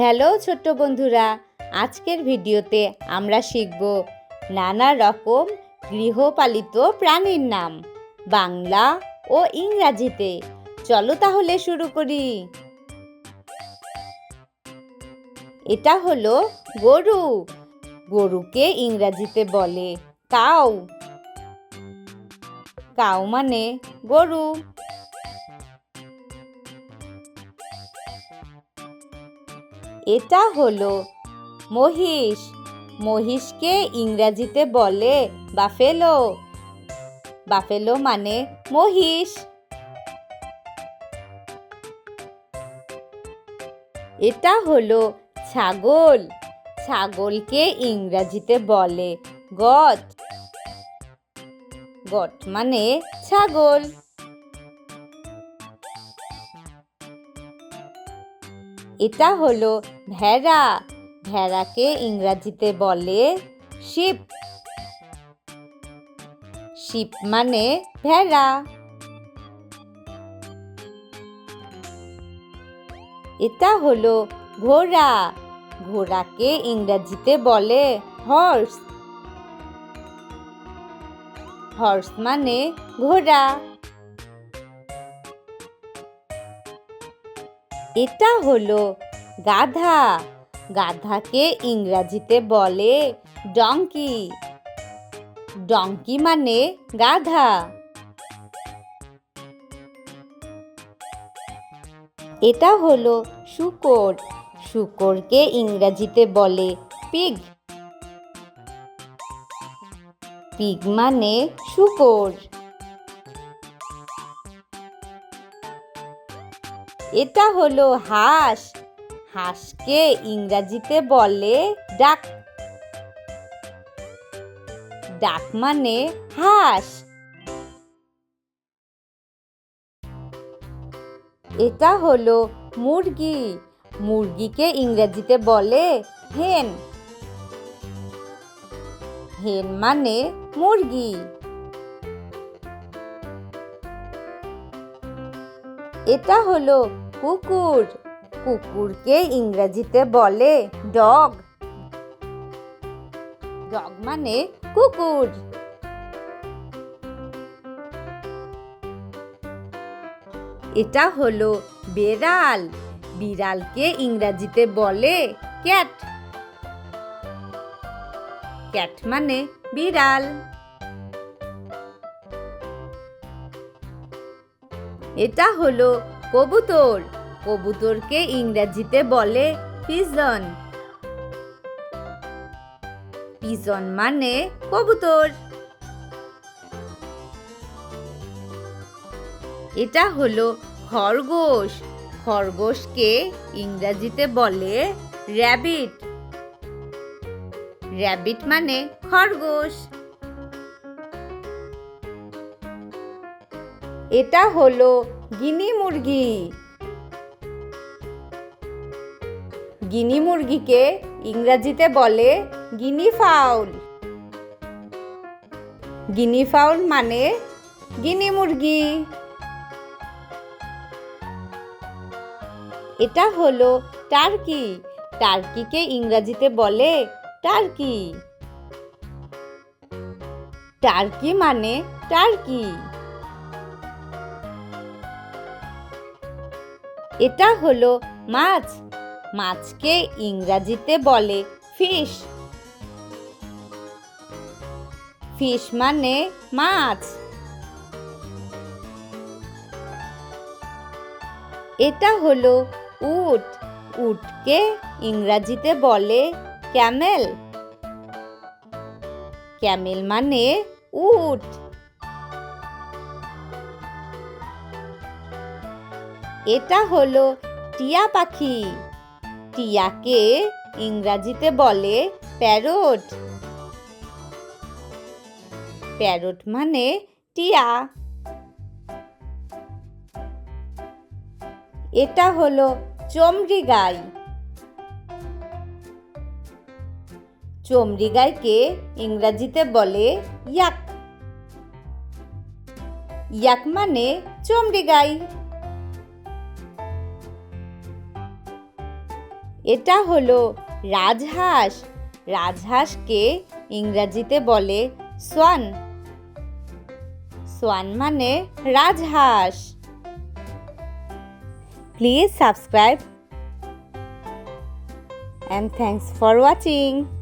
Hello ছোট্ট বন্ধুরা, আজকের ভিডিওতে আমরা শিখব নানা রকম গৃহপালিত প্রাণীর নাম, বাংলা ও ইংরাজিতে। চলো তাহলে শুরু করি। এটা হলো গরু। গরুকে ইংরাজিতে বলে কাউ। কাউ মানে গরু। এটা হলো, মহিষ। মহিষকে ইংরাজিতে বলে বাফেলো। বাফেলো মানে মহিষ। এটা হলো ছাগল। ছাগলকে ইংরাজিতে বলে গট। গট মানে ছাগল। এটা হলো ভেড়া। ভেড়াকে ইংরাজিতে বলে শিপ। শিপ মানে ভেড়া। এটা হলো ঘোড়া। ঘোড়াকে ইংরাজিতে বলে হর্স হর্স মানে ঘোড়া। এটা হলো গাধা। গাধাকে ইংরাজিতে বলে ডঙ্কি ডঙ্কি মানে গাধা। এটা হলো শুকর। শুকরকে ইংরাজিতে বলে পিগ পিগ মানে শুকর। এটা হলো হাঁস। হাঁসকে ইংরাজিতে বলে ডাক। ডাক মানে হাঁস। এটা হলো মুরগি। মুরগিকে ইংরেজিতে বলে হেন। হেন মানে মুরগি। এটা হলো কুকুর। কুকুরকে ইংরেজিতে বলে ডগ। ডগ মানে কুকুর। এটা হলো বেড়াল। বিড়ালকে ইংরাজিতে বলে ক্যাট। ক্যাট মানে বিড়াল। এটা হলো কবুতর। কবুতরকে ইংরেজিতে বলে পিজন। পিজন মানে কবুতর। এটা হলো খরগোশ। খরগোশকে ইংরাজিতে বলে র্যাবিট। র্যাবিট মানে খরগোশ। এটা হলো গিনি মুরগি। গিনি মুরগিকে ইংরাজিতে বলে গিনি ফাউল। গিনি ফাউল মানে গিনি মুরগি। এটা হলো টার্কি। টার্কিকে ইংরাজিতে বলে টার্কি। টার্কি মানে টার্কি। এটা হলো মাছ। মাছকে ইংরাজিতে বলে ফিশ। ফিশ মানে মাছ। এটা হলো উট। উটকে ইংরাজিতে বলে ক্যামেল। ক্যামেল মানে উট। এটা হলো টিয়া পাখি। টিয়াকে ইংরাজিতে বলে প্যারট। প্যারট মানে টিয়া। এটা হলো চমড়ি গাই। চমড়ি গাইকে ইংরাজিতে বলে ইয়াক ইয়াক মানে চমড়ি গাই। এটা হলো রাজহাঁস। রাজহাঁসকে ইংরাজিতে বলে সোয়ান। সোয়ান মানে রাজহাঁস। Please subscribe. And thanks for watching